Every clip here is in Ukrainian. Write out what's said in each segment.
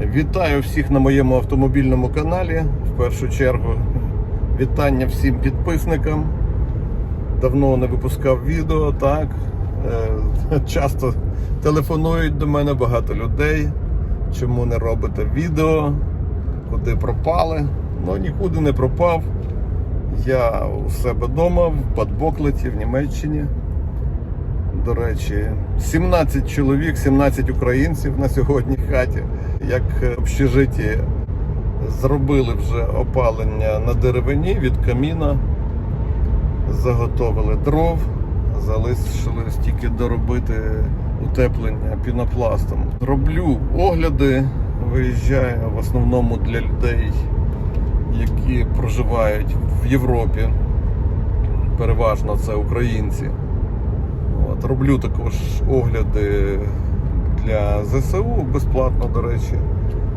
Вітаю всіх на моєму автомобільному каналі. В першу чергу вітання всім підписникам. Давно не випускав відео, так. Е, Часто телефонують до мене багато людей. Чому не робите відео? Куди пропали? Ну нікуди не пропав. Я у себе вдома в Бадбоклеті в Німеччині. До речі, 17 чоловік, 17 українців на сьогодні в хаті. Як в общежитті зробили вже опалення на деревині від каміна, заготовили дров, залишилось тільки доробити утеплення пінопластом. Роблю огляди, виїжджаю в основному для людей, які проживають в Європі. Переважно це українці. От, роблю також огляди для ЗСУ безплатно, до речі.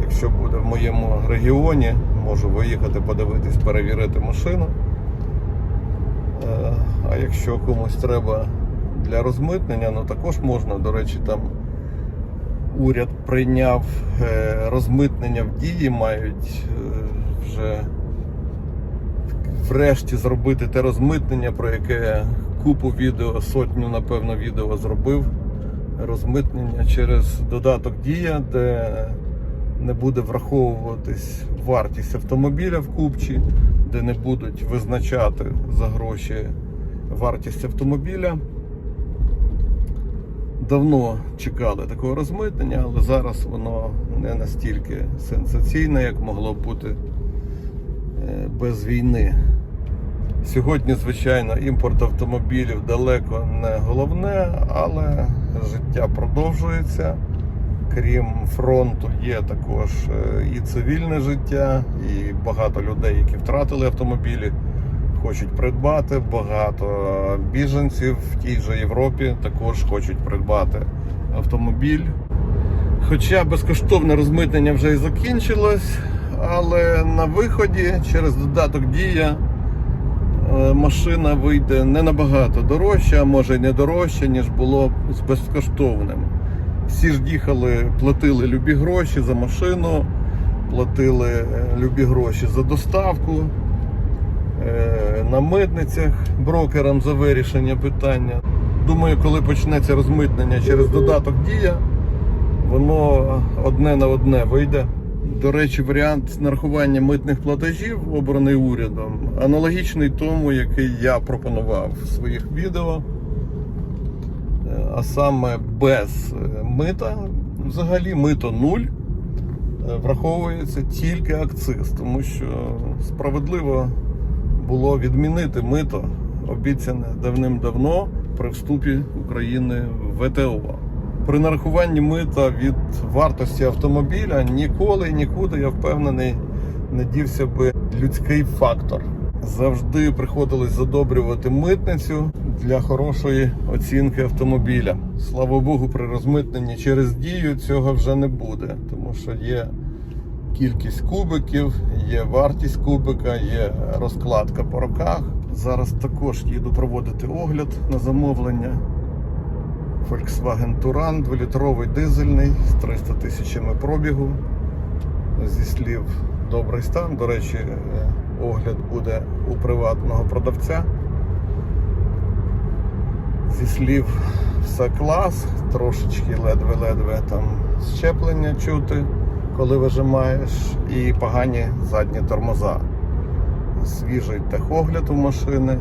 Якщо буде в моєму регіоні, можу виїхати, подивитись, перевірити машину. Е, А якщо комусь треба для розмитнення, ну також можна. До речі, там уряд прийняв е, розмитнення в дії, мають е, вже врешті зробити те розмитнення, про яке купу відео, сотню, напевно, відео зробив. Розмитнення через додаток Дія, де не буде враховуватись вартість автомобіля в купчі, де не будуть визначати за гроші вартість автомобіля. Давно чекали такого розмитнення, але зараз воно не настільки сенсаційне, як могло бути е, без війни. Сьогодні, звичайно, імпорт автомобілів далеко не головне, але життя продовжується. Крім фронту, є також е, і цивільне життя, і багато людей, які втратили автомобілі, хочуть придбати. Багато біженців в тій же Європі також хочуть придбати автомобіль. Хоча безкоштовне розмитнення вже і закінчилось, але на виході через додаток Дія машина вийде не набагато дорожче, а може не дорожче, ніж було з безкоштовним. Всі ж їхали, платили любі гроші за машину, платили е, любі гроші за доставку е, на митницях брокерам за вирішення питання. Думаю, коли почнеться розмитнення через додаток Дія, воно одне на одне вийде. До речі, варіант нарахування митних платежів, обраний урядом, аналогічний тому, який я пропонував в своїх відео. А саме без е, мита, взагалі мито нуль, е, враховується тільки акциз, тому що справедливо було відмінити мито, обіцяне давним-давно при вступі України в ВТО. При нарахуванні мита від вартості автомобіля ніколи і нікуди, я впевнений, не дівся би людський фактор. Завжди приходилось задобрювати митницю для хорошої оцінки автомобіля. Слава Богу, при розмитненні через дію цього вже не буде, тому що є кількість кубиків, є вартість кубика, є розкладка по роках. Зараз також їду проводити огляд на замовлення. Volkswagen Touran, 2-літровий дизельний з 300 тисячами пробігу. Зі слів добрий стан. До речі, е, огляд буде у приватного продавця. Зі слів все клас, трошечки ледве-ледве там щеплення чути, коли вижимаєш, і погані задні тормоза. Свіжий техогляд у машини.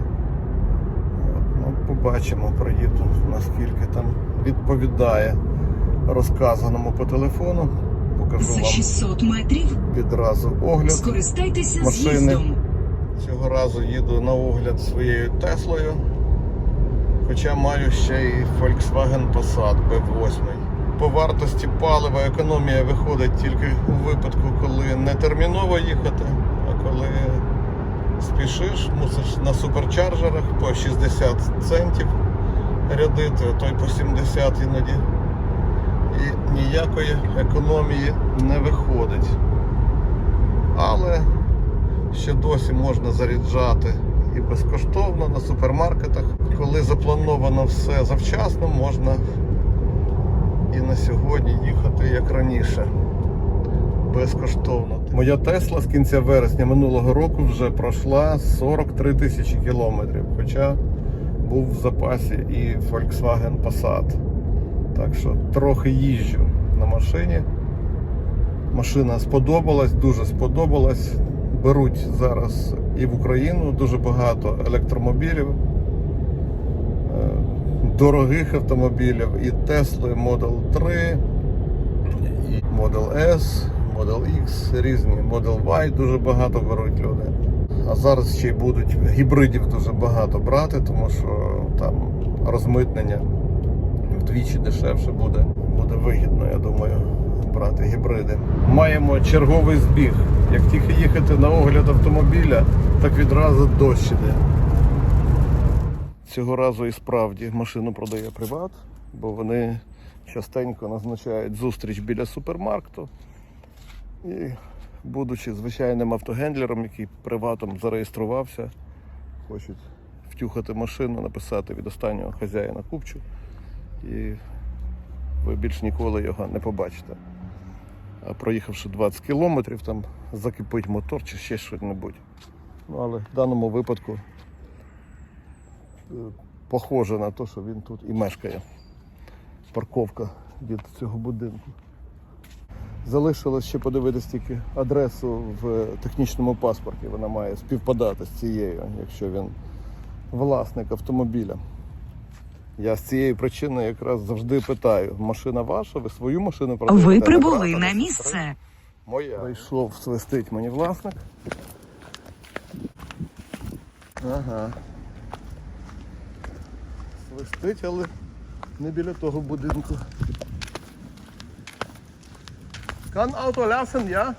От, побачимо, приїду, наскільки там відповідає розказаному по телефону. Покажу За вам 600 метрів відразу огляд скористайтеся машини. з'їздом. Цього разу їду на огляд своєю Теслою. Хоча маю ще й Volkswagen Passat B8. По вартості палива економія виходить тільки у випадку, коли не терміново їхати, а коли спішиш, мусиш на суперчарджерах по 60 центів рядити, а то й по 70 іноді. І ніякої економії не виходить. Але ще досі можна заряджати і безкоштовно на супермаркетах. Коли заплановано все завчасно, можна і на сьогодні їхати як раніше. Безкоштовно. Моя Тесла з кінця вересня минулого року вже пройшла 43 тисячі кілометрів. Хоча був в запасі і Volkswagen Passat. Так що трохи їжджу на машині. Машина сподобалась, дуже сподобалась. Беруть зараз і в Україну дуже багато електромобілів, е, дорогих автомобілів, і Tesla Model 3, і Model S, Model X, різні, Model Y дуже багато беруть люди. А зараз ще й будуть гібридів дуже багато брати, тому що там розмитнення вдвічі дешевше буде. Буде вигідно, я думаю, брати гібриди. Маємо черговий збіг. Як тільки їхати на огляд автомобіля, так відразу дощ іде. Цього разу і справді машину продає приват, бо вони частенько назначають зустріч біля супермаркету. І, будучи звичайним автогендлером, який приватом зареєструвався, хочуть втюхати машину, написати від останнього хазяїна купчу. І ви більш ніколи його не побачите. А проїхавши 20 кілометрів, там закипить мотор чи ще щось. Ну, але в даному випадку е, похоже на те, що він тут і мешкає. Парковка від цього будинку. Залишилось ще подивитись тільки адресу в технічному паспорті. Вона має співпадати з цією, якщо він власник автомобіля. Я з цієї причини якраз завжди питаю: машина ваша, ви свою машину продаєте? Ви прибули на місце. Моя. Прийшов, свистить мені власник. Ага. Свистить, але не біля того будинку. Kann Auto lassen, ja?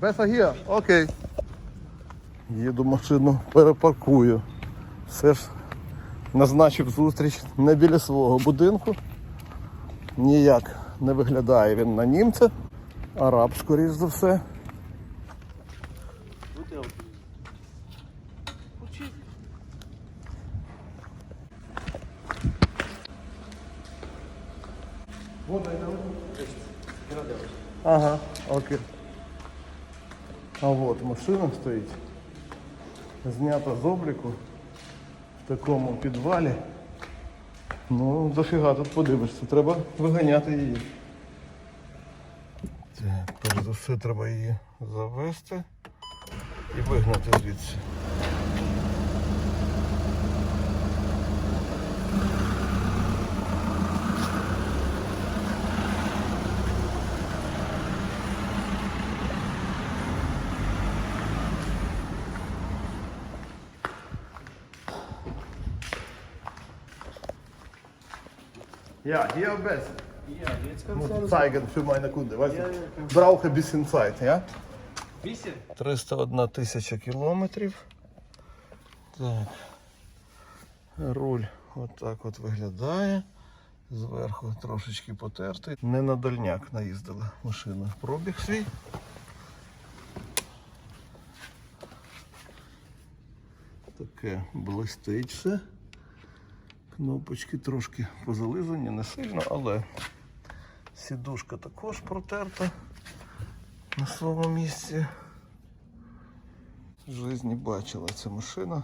Besser hier, окей. Їду машину, перепаркую. Все ж назначив зустріч не біля свого будинку. Ніяк не виглядає він на німця. Араб, скоріш за все. Ага, окей. А от машина стоїть. Знята з обліку в такому підвалі. Ну, дофіга тут подивишся, треба виганяти її. Так, перш за все треба її завести і вигнати звідси. Ja, hier am besten. Ja, jetzt kannst Muss du alles zeigen für meine Kunde. Weißt Ja, ja, klar. Brauche ein bisschen Zeit, ja? Bisschen. 301 тисяча кілометрів. Так. Руль отак от виглядає. Зверху трошечки потертий. Не на дальняк наїздила машина. Пробіг свій. Таке блистить все. Кнопочки трошки позализані, не сильно, але сідушка також протерта на своєму місці. В житті бачила ця машина.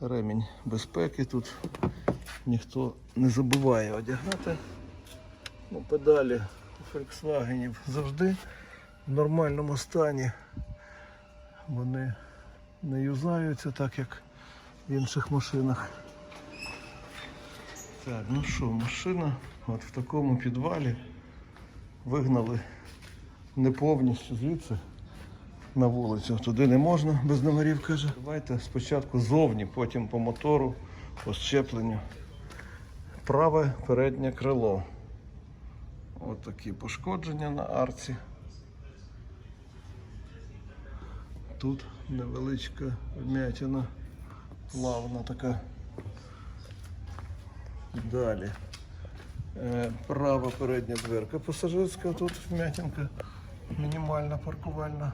Ремінь безпеки тут ніхто не забуває одягнати. Ну, педалі Volkswagen завжди в нормальному стані. Вони не юзаються так, як в інших машинах. Так, ну що, машина от в такому підвалі вигнали не повністю звідси на вулицю. Туди не можна без номерів, каже. Давайте спочатку зовні, потім по мотору, по щепленню. Праве переднє крило. Ось такі пошкодження на арці. Тут невеличка вмятина, плавна така. Далі. Е, Права передня дверка пасажирська, тут вмятинка мінімальна паркувальна.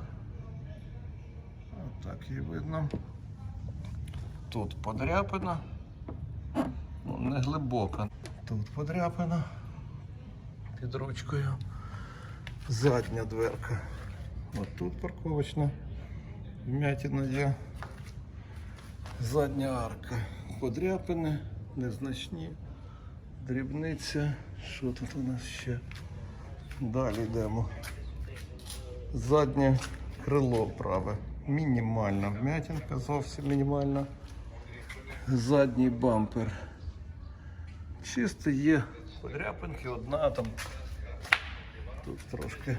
Отак її видно. Тут подряпина. Ну, не глибока. Тут подряпина під ручкою. Задня дверка. От тут парковочна. Вмятина є. Задня арка. Подряпини, незначні. Дрібниця. Що тут у нас ще? Далі йдемо. Заднє крило праве. Мінімальна вмятинка, зовсім мінімальна. Задній бампер. Чисто є подряпинки, одна там. Тут трошки.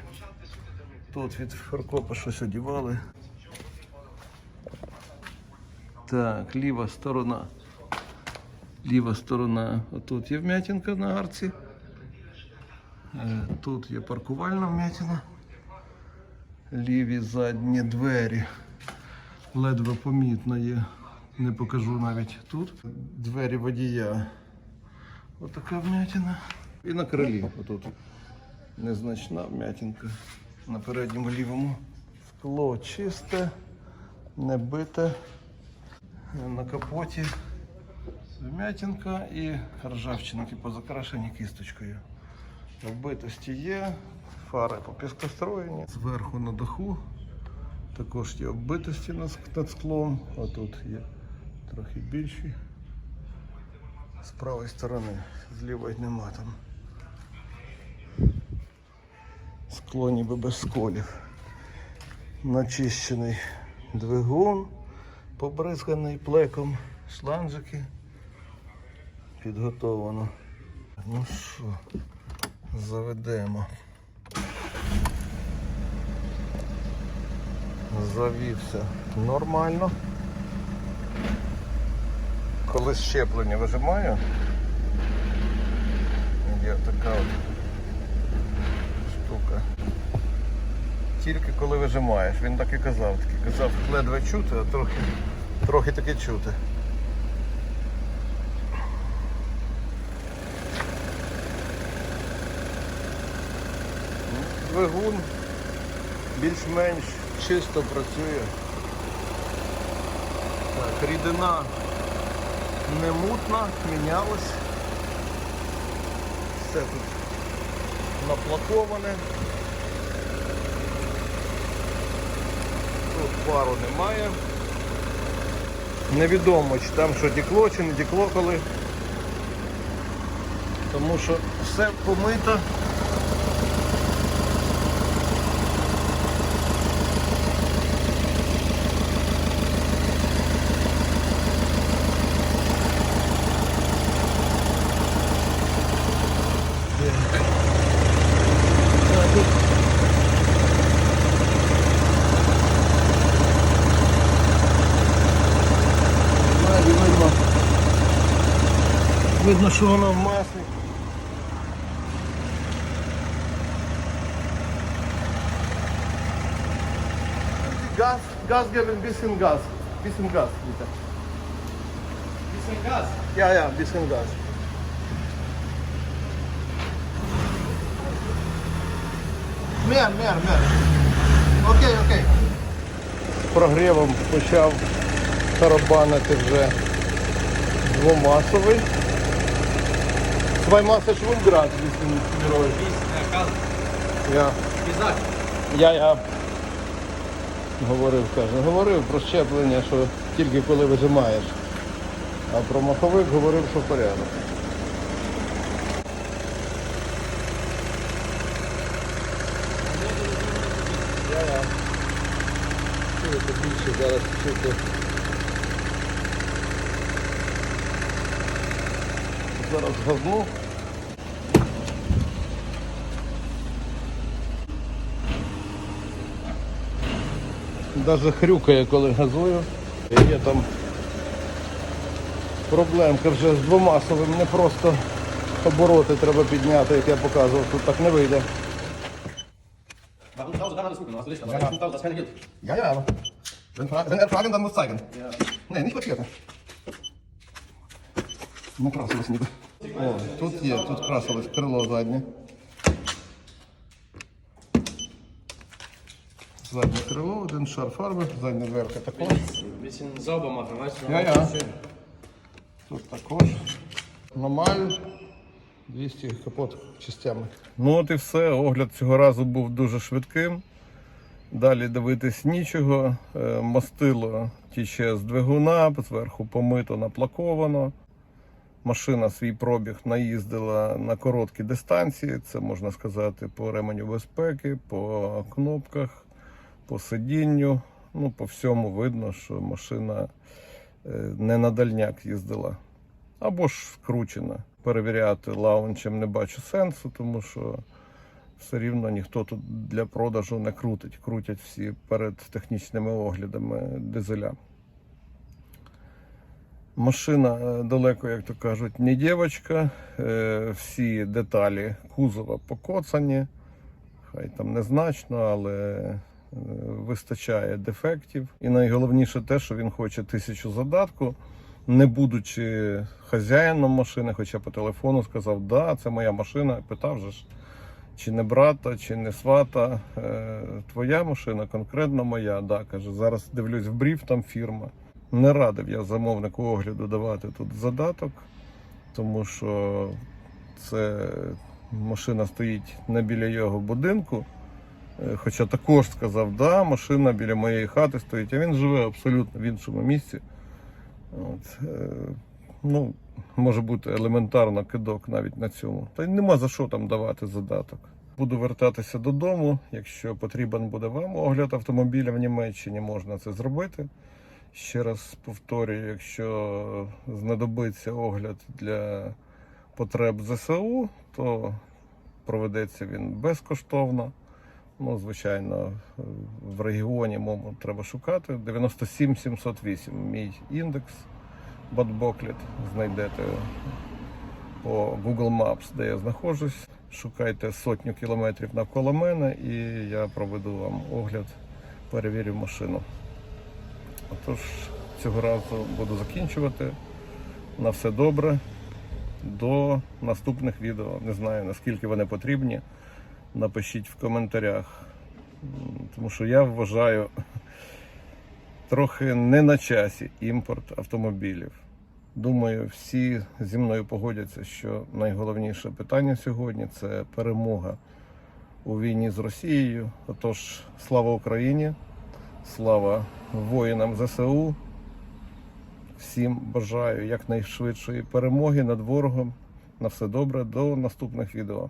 Тут від фаркопа щось одівали. Так, ліва сторона. Ліва сторона. Отут є вмятинка на арці. Е, Тут є паркувальна вмятина. Ліві задні двері. Ледве помітно є. Не покажу навіть тут. Двері водія. Отака вмятина. І на крилі. Отут. Незначна вмятинка. На передньому лівому. Скло чисте, не бите. На капоті вмятинка і ржавчинки позакрашені кісточкою. Вбитості є, фари попіскостроєні. Зверху на даху також є оббитості над склом. А тут є трохи більші. З правої сторони, з лівої нема там. Скло ніби без сколів. Начищений двигун, побризганий плеком, шланжики. Підготовлено. Ну що, заведемо. Завівся нормально. Коли щеплення вижимаю, є така от штука. Тільки коли вижимаєш, він так і казав. Такий казав, ледве чути, а трохи, трохи таки чути. Двигун більш-менш чисто працює. Так, рідина не мутна, мінялась. Все тут наплаковане. Тут пару немає. Невідомо, чи там що дікло, чи не дікло коли. Тому що все помито. Ззаді видно. Видно, що воно в маслі. Газ, газ geben, bisschen Gas. Bisschen Gas, bitte. Bisschen Gas. Ja, ja, bisschen Gas. Mehr, mehr, mehr. Окей, окей. Прогрівом почав тарабанити вже двомасовий. Zwei bisschen Geräusch. Bis, äh, Gas. Я, я, я говорив, каже, говорив про щеплення, що тільки коли вижимаєш. А про маховик говорив, що порядок. Більше зараз чути. Зараз газну. Даже хрюкає, коли газую. Є там проблемка вже з двомасовим, не просто обороти треба підняти, як я показував, тут так не вийде. Warum tausend Gramm alles gut gemacht? Hast du nicht, aber 5000, das keine gibt. Ja, ja, aber wenn, wenn er fragen, dann muss zeigen. Ja. Nee, nicht verkehrt. Не красилось ніби. О, тут є, тут красилось крило заднє. Заднє крило, один шар фарби, задня дверка також. Weißt du? Ja, ja. Тут також. Нормаль, 200 капот частями. Ну от і все. Огляд цього разу був дуже швидким. Далі дивитись нічого. Е, Мастило тіче з двигуна, зверху помито, наплаковано. Машина свій пробіг наїздила на короткі дистанції. Це можна сказати по ременю безпеки, по кнопках, по сидінню. Ну, по всьому видно, що машина е, не на дальняк їздила. Або ж скручена. Перевіряти лаунчем не бачу сенсу, тому що все рівно ніхто тут для продажу не крутить. Крутять всі перед технічними оглядами дизеля. Машина е, далеко, як то кажуть, не дівчинка. Е, Всі деталі кузова покоцані. Хай там незначно, але вистачає дефектів. І найголовніше те, що він хоче тисячу задатку, не будучи хазяїном машини, хоча по телефону сказав, да, це моя машина. Питав же ж, чи не брата, чи не свата. Е, Твоя машина, конкретно моя. Да, каже, зараз дивлюсь в бриф, там фірма. Не радив я замовнику огляду давати тут задаток, тому що це машина стоїть не біля його будинку. Е, Хоча також сказав, да, машина біля моєї хати стоїть, а він живе абсолютно в іншому місці. От, е, ну, може бути елементарно кидок навіть на цьому. Та й нема за що там давати задаток. Буду вертатися додому. Якщо потрібен буде вам огляд автомобіля в Німеччині, можна це зробити. Ще раз повторюю, якщо знадобиться огляд для потреб ЗСУ, то проведеться він безкоштовно. Ну, звичайно, в регіоні мому треба шукати. 97 708 мій індекс Бадбокліт. Знайдете по Google Maps, де я знаходжусь. Шукайте сотню кілометрів навколо мене і я проведу вам огляд, перевірю машину. Отож, цього разу буду закінчувати. На все добре. До наступних відео. Не знаю наскільки вони потрібні. Напишіть в коментарях. Тому що я вважаю трохи не на часі імпорт автомобілів. Думаю, всі зі мною погодяться, що найголовніше питання сьогодні це перемога у війні з Росією. Отож, слава Україні! Слава воїнам ЗСУ. Всім бажаю якнайшвидшої перемоги над ворогом. На все добре, до наступних відео.